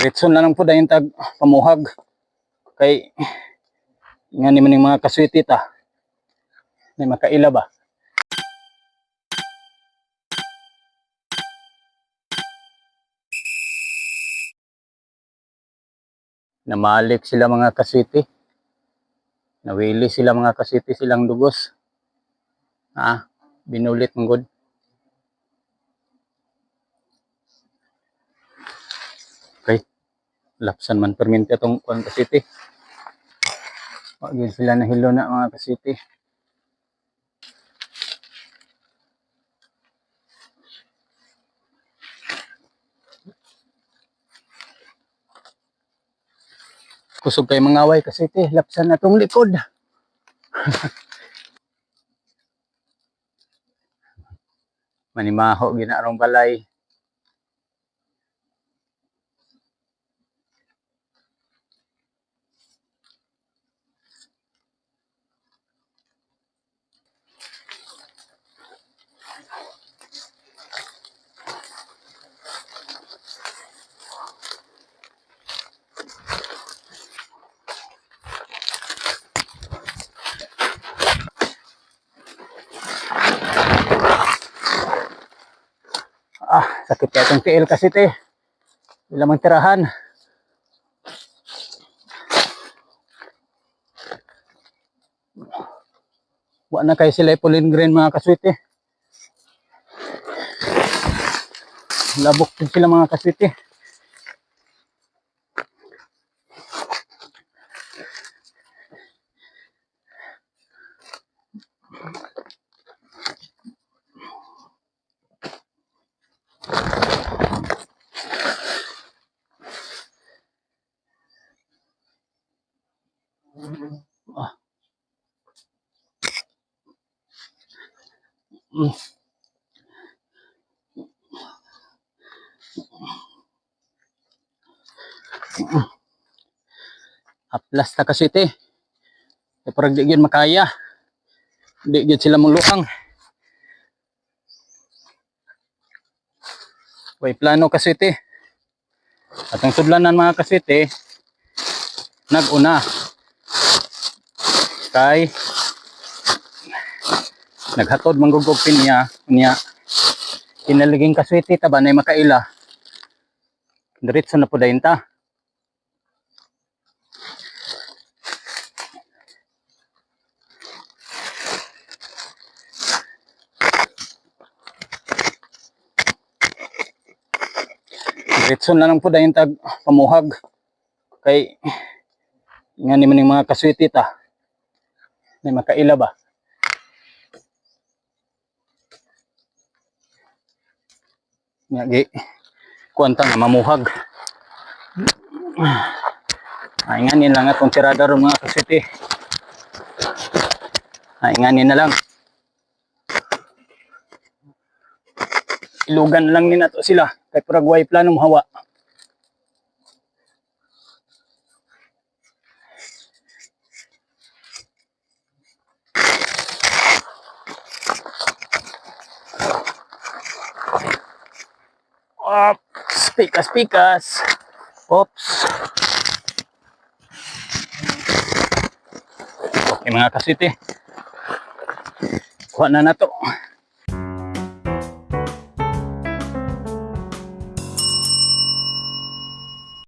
Diretson na lang po dahil tag pamuhag. Kay nga ni maning mga kaswiti ta. May makaila ba? Namalik sila mga kaswiti. Nawili sila mga kaswiti silang dugos. Ah, binulit ng good. Okay. Lapsan man perminti itong kuan kasiti. Wag yun sila nahilo na mga kasiti. Kusog kay mga away kasiti. Lapsan na tong likod. Manimaho ginarong balay. Ah, sakit kaya itong tiil kasi te. Wala mang tirahan. Wa na kayo sila pulin green mga kaswiti. Labok din sila mga kaswiti. Mm. Aplas ta kasi te. E parang di gyud makaya. Di gyud sila muluang. Way plano kasi te. At ang sudlanan mga kasite, nag-una. Kay naghatod manggugog niya niya kinaliging kaswiti ta ba na makaila. Diretso na po dayon ta. Diretso na lang po dayon tag pamuhag. Kay nga ni mga kaswiti ta may makaila ba? Nga gi kuanta nga mamuhag nga lang atong tirador mga kasiti. Nga na lang. Ilugan lang ni nato sila. Kay Paraguay plano mahawa Ops, pikas pikas. Ops. Okay mga kasiti. Kuha na na to.